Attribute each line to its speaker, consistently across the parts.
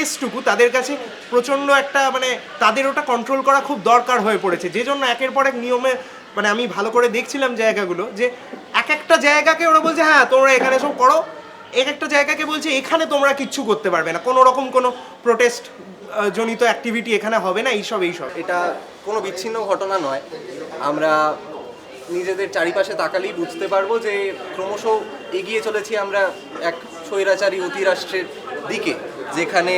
Speaker 1: স্পেসটুকু তাদের কাছে প্রচণ্ড একটা মানে তাদের ওটা কন্ট্রোল করা খুব দরকার হয়ে পড়েছে। যে জন্য একের পর এক নিয়মে মানে আমি ভালো করে দেখছিলাম জায়গাগুলো যে এক একটা জায়গাকে ওরা বলছে হ্যাঁ তোমরা এখানে সব করো। এক একটা জায়গাকে বলছে, এখানে তোমরা কিচ্ছু করতে পারবে না। কোনো রকম কোনো প্রোটেস্ট জনিত অ্যাক্টিভিটি এখানে হবে না, এইসব এইসব।
Speaker 2: এটা কোনো বিচ্ছিন্ন ঘটনা নয়। আমরা নিজেদের চারিপাশে তাকালেই বুঝতে পারব যে ক্রমশ এগিয়ে চলেছি আমরা এক স্বৈরাচারী অতিরাষ্ট্রের দিকে। যেখানে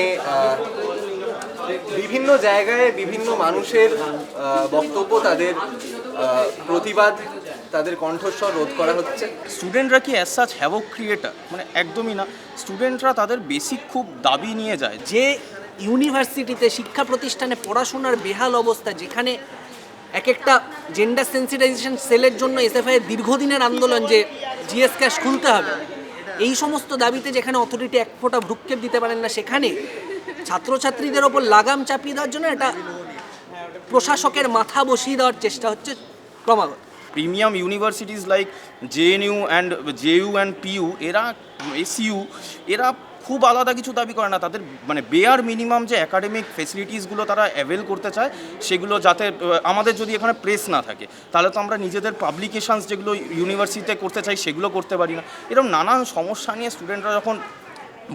Speaker 2: বিভিন্ন জায়গায় বিভিন্ন মানুষের বক্তব্য তাদের প্রতিবাদ তাদের কণ্ঠস্বর রোধ করা হচ্ছে।
Speaker 3: স্টুডেন্টরা কি অ্যাজ সাচ হ্যাভক ক্রিয়েটার মানে একদমই না। স্টুডেন্টরা তাদের বেসিক খুব দাবি নিয়ে যায়।
Speaker 4: যে ইউনিভার্সিটিতে শিক্ষা প্রতিষ্ঠানে পড়াশোনার বেহাল অবস্থা যেখানে এক একটা জেন্ডার সেন্সিটাইজেশন সেলের জন্য এসএফআই এর দীর্ঘদিনের আন্দোলন যে জিএস ক্যাশ খুলতে হবে এই সমস্ত দাবিতে যেখানে অথরিটি এক ফোঁটা ভ্রুক্ষেপ দিতে পারেন না, সেখানে ছাত্রছাত্রীদের ওপর লাগাম চাপিয়ে দেওয়ার জন্য এটা প্রশাসকের মাথা বসিয়ে দেওয়ার চেষ্টা হচ্ছে ক্রমাগত।
Speaker 3: Premium universities like JNU and JU and PU এরা এসইউ এরা খুব আলাদা কিছু দাবি করে না। তাদের মানে বেয়ার মিনিমাম যে একাডেমিক ফেসিলিটিসগুলো তারা অ্যাভেল করতে চায়, সেগুলো যাতে আমাদের যদি এখানে প্রেস না থাকে, তাহলে তো আমরা নিজেদের পাবলিকেশানস যেগুলো ইউনিভার্সিটিতে করতে চাই, সেগুলো করতে পারি না। এরকম নানান সমস্যা নিয়ে স্টুডেন্টরা যখন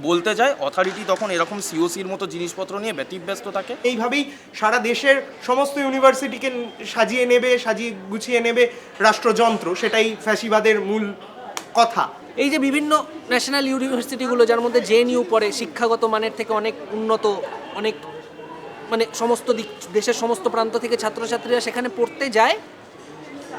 Speaker 3: বলতে যায় অথরিটি তখন এরকম সিওসির মতো জিনিসপত্র নিয়ে ব্যতিব্যস্ত থাকে।
Speaker 1: এইভাবেই সারা দেশের সমস্ত ইউনিভার্সিটিকে সাজিয়ে নেবে, সাজিয়ে গুছিয়ে নেবে রাষ্ট্রযন্ত্র, সেটাই ফ্যাসিবাদের মূল কথা।
Speaker 4: এই যে বিভিন্ন ন্যাশনাল ইউনিভার্সিটিগুলো যার মধ্যে জেএনইউ পড়ে শিক্ষাগত মানের থেকে অনেক উন্নত অনেক মানে সমস্ত দিক দেশের সমস্ত প্রান্ত থেকে ছাত্রছাত্রীরা সেখানে পড়তে যায়।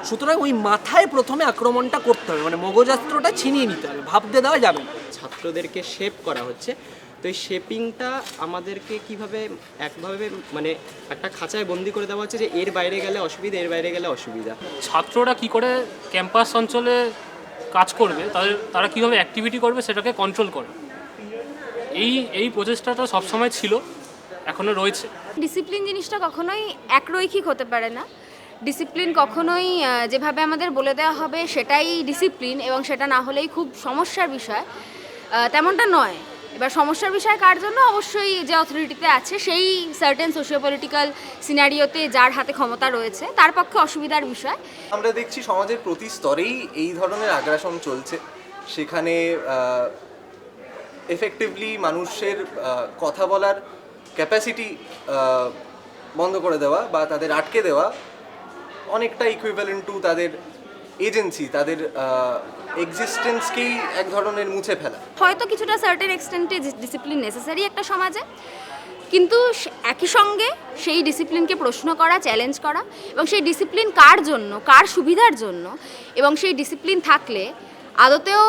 Speaker 4: সুতরাং ওই মাথায় প্রথমে আক্রমণটা করতে হবে মানে মগজাস্ত্রটা ছিনিয়ে নিতে হবে ভাবতে দেওয়া যাবে না।
Speaker 5: ছাত্রদেরকে শেপ করা হচ্ছে। তো এই শেপিংটা আমাদেরকে কীভাবে একভাবে মানে একটা খাঁচায় বন্দি করে দেওয়া হচ্ছে যে এর বাইরে গেলে অসুবিধা এর বাইরে গেলে অসুবিধা?
Speaker 6: ছাত্ররা কি করে? ক্যাম্পাস অঞ্চলে কাজ করবে, তাদের, তারা কীভাবে অ্যাক্টিভিটি করবে সেটাকে কন্ট্রোল করে। এই এই প্রচেষ্টাটা সবসময় ছিল, এখনও রয়েছে।
Speaker 7: ডিসিপ্লিন জিনিসটা কখনোই একরৈখিক হতে পারে না। ডিসিপ্লিন কখনোই যেভাবে আমাদের বলে দেওয়া হবে সেটাই ডিসিপ্লিন এবং সেটা না হলেই খুব সমস্যার বিষয়। তেমনটা নয়। এবার সমস্যার বিষয় কার জন্য? অবশ্যই যে অথরিটিতে আছে, সেই সার্টেন সোশিও পলিটিক্যাল সিনারিওতে যার হাতে ক্ষমতা রয়েছে, তার পক্ষে অসুবিধার বিষয়।
Speaker 2: আমরা দেখছি সমাজের প্রতি স্তরেই এই ধরনের আগ্রাসন চলছে। সেখানে এফেক্টিভলি মানুষের কথা বলার ক্যাপাসিটি বন্ধ করে দেওয়া বা তাদের আটকে দেওয়া অনেকটা ইকুইভ্যালেন্ট টু তাদের এজেন্সি তাদের এক্সিস্টেন্সকেই এক ধরনের মুছে ফেলা।
Speaker 7: হয়তো কিছুটা সার্টেন এক্সটেন্টে ডিসিপ্লিন নেসেসারি একটা সমাজে, কিন্তু একই সঙ্গে সেই ডিসিপ্লিনকে প্রশ্ন করা চ্যালেঞ্জ করা এবং সেই ডিসিপ্লিন কার জন্য, কার সুবিধার জন্য এবং সেই ডিসিপ্লিন থাকলে আদতেও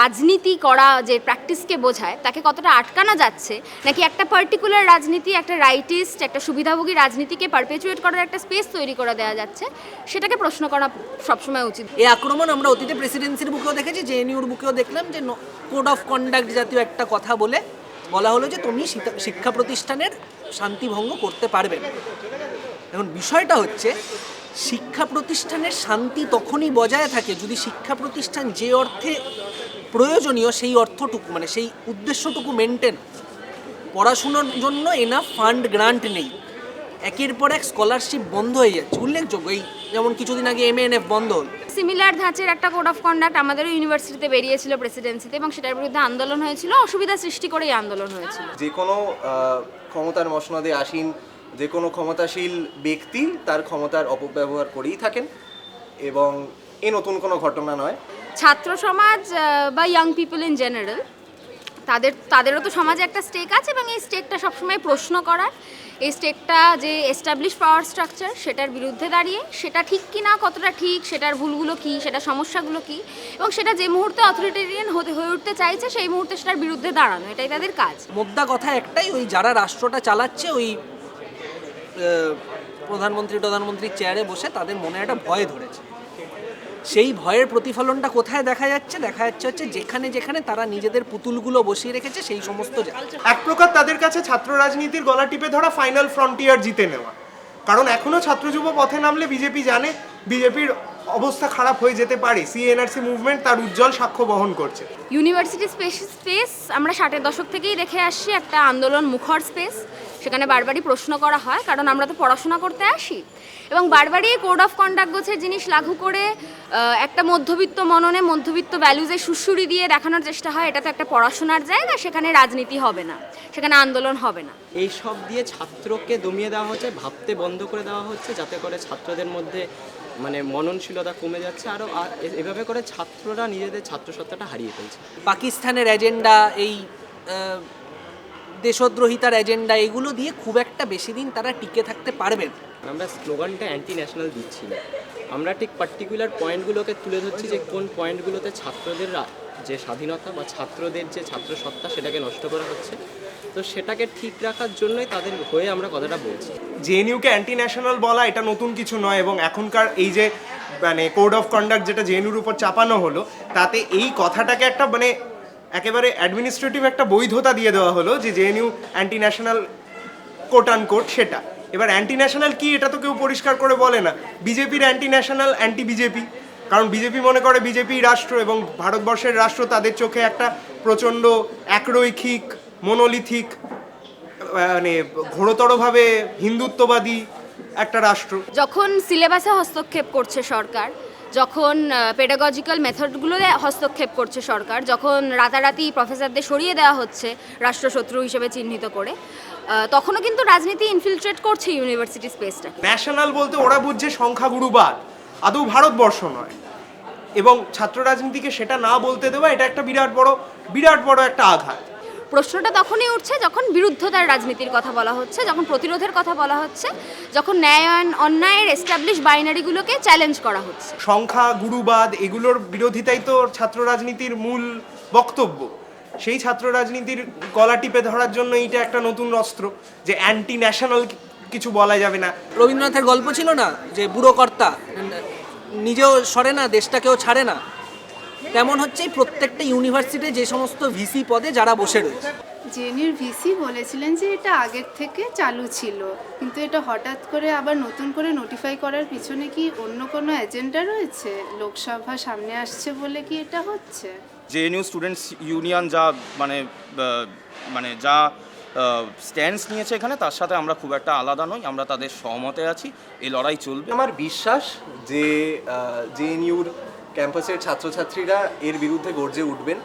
Speaker 7: রাজনীতি করা যে প্র্যাকটিসকে বোঝায়, তাকে কতটা আটকানো যাচ্ছে, নাকি একটা পার্টিকুলার রাজনীতি, একটা রাইটিস্ট একটা সুবিধাভোগী রাজনীতিকে পারপেচুয়েট করার একটা স্পেস তৈরি করে দেওয়া যাচ্ছে, সেটাকে প্রশ্ন করা সবসময় উচিত।
Speaker 4: এই আক্রমণ আমরা অতীতে প্রেসিডেন্সির বুকেও দেখেছি জেএনইউর বুকেও দেখলাম যে কোড অফ কন্ডাক্ট জাতীয় একটা কথা বলে বলা হলো যে তুমি শিক্ষা- প্রতিষ্ঠানের শান্তি ভঙ্গ করতে পারবে। না এখন বিষয়টা হচ্ছে শিক্ষা প্রতিষ্ঠানের শান্তি তখনই বজায় থাকে যদি শিক্ষা প্রতিষ্ঠান যে অর্থে প্রয়োজনীয় সেই অর্থটুকু মানে সেই উদ্দেশ্যটুকু মেনটেন পড়াশুনোর জন্য এনা ফান্ড গ্রান্ট নেই। একের পর এক স্কলারশিপ বন্ধ হয়ে যাচ্ছে। উল্লেখযোগ্য, এই যেমন কিছুদিন আগে এম বন্ধ হলো।
Speaker 7: সিমিলার ধাঁচের একটা কোড অফ কন্ডাক্ট আমাদের ইউনিভার্সিটিতে বেরিয়েছিল প্রেসিডেন্সিতে এবং সেটার বিরুদ্ধে আন্দোলন হয়েছিল। অসুবিধা সৃষ্টি করেই আন্দোলন হয়েছিল।
Speaker 2: যে কোনো ক্ষমতার মসনদে আসীন যে কোনো ক্ষমতাশীল ব্যক্তি তার ক্ষমতার অপব্যবহার করেই থাকেন এবং এ নতুন কোনো ঘটনা নয়।
Speaker 7: ছাত্র সমাজ বা ইয়াং পিপল ইন জেনারেল তাদের, তাদেরও তো সমাজে একটা স্টেক আছে এবং এই স্টেকটা সবসময় প্রশ্ন করার। এই স্টেকটা যে এস্টাবলিশ পাওয়ার স্ট্রাকচার সেটার বিরুদ্ধে দাঁড়িয়ে, সেটা ঠিক কি না, কতটা ঠিক, সেটার ভুলগুলো কি, সেটা সমস্যাগুলো কি, এবং সেটা যে মুহূর্তে অথরিটেরিয়ান হতে, হয়ে উঠতে চাইছে, সেই মুহূর্তে সেটার বিরুদ্ধে দাঁড়ানো, এটাই তাদের কাজ।
Speaker 4: মোদ্দা কথা একটাই, ওই যারা রাষ্ট্রটা চালাচ্ছে, ওই প্রধানমন্ত্রী, প্রধানমন্ত্রীর চেয়ারে বসে তাদের মনে একটা ভয় ধরেছে। সেই ভয়ের প্রতিফলনটা কোথায় দেখা যাচ্ছে? দেখা যাচ্ছে হচ্ছে যেখানে যেখানে তারা নিজেদের পুতুলগুলো বসিয়ে রেখেছে সেই সমস্ত জায়গায়।
Speaker 1: এক প্রকার তাদের কাছে ছাত্র রাজনীতির গলা টিপে ধরা ফাইনাল ফ্রন্টিয়ার জিতে নেওয়া। কারণ এখনও ছাত্র যুব পথে নামলে বিজেপি জানে বিজেপির অবস্থা খারাপ হয়ে যেতে পারে। সিএনআরসি মুভমেন্ট তার উজ্জ্বল সাক্ষ্য বহন করছে।
Speaker 7: ইউনিভার্সিটি স্পেস স্পেস আমরা ষাটের দশক থেকেই দেখে আসছি একটা আন্দোলন মুখর স্পেস সেখানে বারবারই প্রশ্ন করা হয় কারণ আমরা তো পড়াশোনা করতে আসি। এবং বারবারই কোড অফ কন্ডাক্ট গোছের জিনিস লাঘু করে একটা মধ্যবিত্ত মননে মধ্যবিত্ত ভ্যালুজে সুশুরি দিয়ে দেখানোর চেষ্টা হয় এটা তো একটা পড়াশোনার জায়গা সেখানে রাজনীতি হবে না সেখানে আন্দোলন হবে না।
Speaker 5: এই সব দিয়ে ছাত্রকে দমিয়ে দেওয়া হচ্ছে ভাবতে বন্ধ করে দেওয়া হচ্ছে যাতে করে ছাত্রদের মধ্যে মানে মননশীলতা কমে যাচ্ছে আরও এভাবে করে ছাত্ররা নিজেদের ছাত্রসত্তাটা হারিয়ে ফেলছে।
Speaker 4: পাকিস্তানের এজেন্ডা এই দেশদ্রোহিতার এজেন্ডা এগুলো দিয়ে খুব একটা বেশি দিন তারা টিকে থাকতে পারবেন
Speaker 5: আমরা স্লোগানটা অ্যান্টি ন্যাশনাল দিচ্ছি না। আমরা ঠিক পার্টিকুলার পয়েন্টগুলোকে তুলে ধরছি যে কোন পয়েন্টগুলোতে ছাত্রদের যে স্বাধীনতা বা ছাত্রদের যে ছাত্রসত্তা সেটাকে নষ্ট করা হচ্ছে। তো সেটাকে ঠিক রাখার জন্যই তাদের হয়ে আমরা কথাটা বলছি।
Speaker 1: জেএনইউকে অ্যান্টি ন্যাশনাল বলা এটা নতুন কিছু নয় এবং এখনকার এই যে মানে কোড অফ কন্ডাক্ট যেটা জেএনইউর উপর চাপানো হলো তাতে এই কথাটাকে একটা মানে একেবারে অ্যাডমিনিস্ট্রেটিভ একটা বৈধতা দিয়ে দেওয়া হলো যে JNU anti national quote unquote সেটা। এবার অ্যান্টি ন্যাশনাল কি এটা তো কেউ পরিষ্কার করে বলে না। বিজেপির অ্যান্টি ন্যাশনাল অ্যান্টি বিজেপি কারণ বিজেপি মনে করে বিজেপি রাষ্ট্র এবং ভারতবর্ষের রাষ্ট্র তাদের চোখে একটা প্রচণ্ড একরৈখিক, মনোলিথিক মানে ঘোরতরভাবে হিন্দুত্ববাদী একটা রাষ্ট্র।
Speaker 7: যখন সিলেবাসে হস্তক্ষেপ করছে সরকার যখন পেডাগজিক্যাল মেথডগুলোতে হস্তক্ষেপ করছে সরকার, যখন রাতারাতি প্রফেসরদের সরিয়ে দেওয়া হচ্ছে রাষ্ট্রশত্রু হিসেবে চিহ্নিত করে তখনও কিন্তু রাজনীতি ইনফিলট্রেট করছে ইউনিভার্সিটি স্পেসটা
Speaker 1: ন্যাশনাল বলতে ওরা বুঝছে সংখ্যাগুরুবাদ আদৌ ভারতবর্ষ নয়। এবং ছাত্র রাজনীতিকে সেটা না বলতে দেওয়া, এটা একটা বিরাট বড় বিরাট বড় একটা আঘাত।
Speaker 7: প্রশ্নটা তখনই উঠছে যখন বিরুদ্ধতার রাজনীতির কথা বলা হচ্ছে যখন প্রতিরোধের কথা বলা হচ্ছে যখন ন্যায় আইন অন্যায়ের এস্টাবলিশ বাইনারিগুলোকে চ্যালেঞ্জ করা হচ্ছে।
Speaker 1: সংখ্যা গুরুবাদ এগুলোর বিরোধিতাই তো ছাত্র রাজনীতির মূল বক্তব্য। সেই ছাত্র রাজনীতির গলা টিপে ধরার জন্য এইটা একটা নতুন অস্ত্র যে অ্যান্টি ন্যাশনাল কিছু বলা যাবে না।
Speaker 4: রবীন্দ্রনাথের গল্প ছিল না যে বুড়ো কর্তা নিজেও সরে না দেশটাকেও ছাড়ে না। তেমন হচ্ছে এই প্রত্যেকটা ইউনিভার্সিটি যে সমস্ত ভিসি পদে যারা বসে রয়েছে?
Speaker 8: জেনির ভিসি বলেছিলেন যে এটা আগের থেকে চালু ছিল কিন্তু এটা হঠাৎ করে আবার নতুন করে নোটিফাই করার পিছনে কি অন্য কোনো এজেন্ডা রয়েছে? লোকসভা সামনে আসছে বলে কি এটা হচ্ছে?
Speaker 3: জেএনইউ স্টুডেন্টস ইউনিয়ন যা মানে মানে যা স্ট্যান্ডস নিয়েছে এখানে তার সাথে আমরা খুব একটা আলাদা নই আমরা তাদের সহমতে আছি এই লড়াই চলবে।
Speaker 2: আমার বিশ্বাস যে জেএনইউর ক্যাম্পাসের ছাত্রছাত্রীরা এর বিরুদ্ধে গর্জে উঠবেন।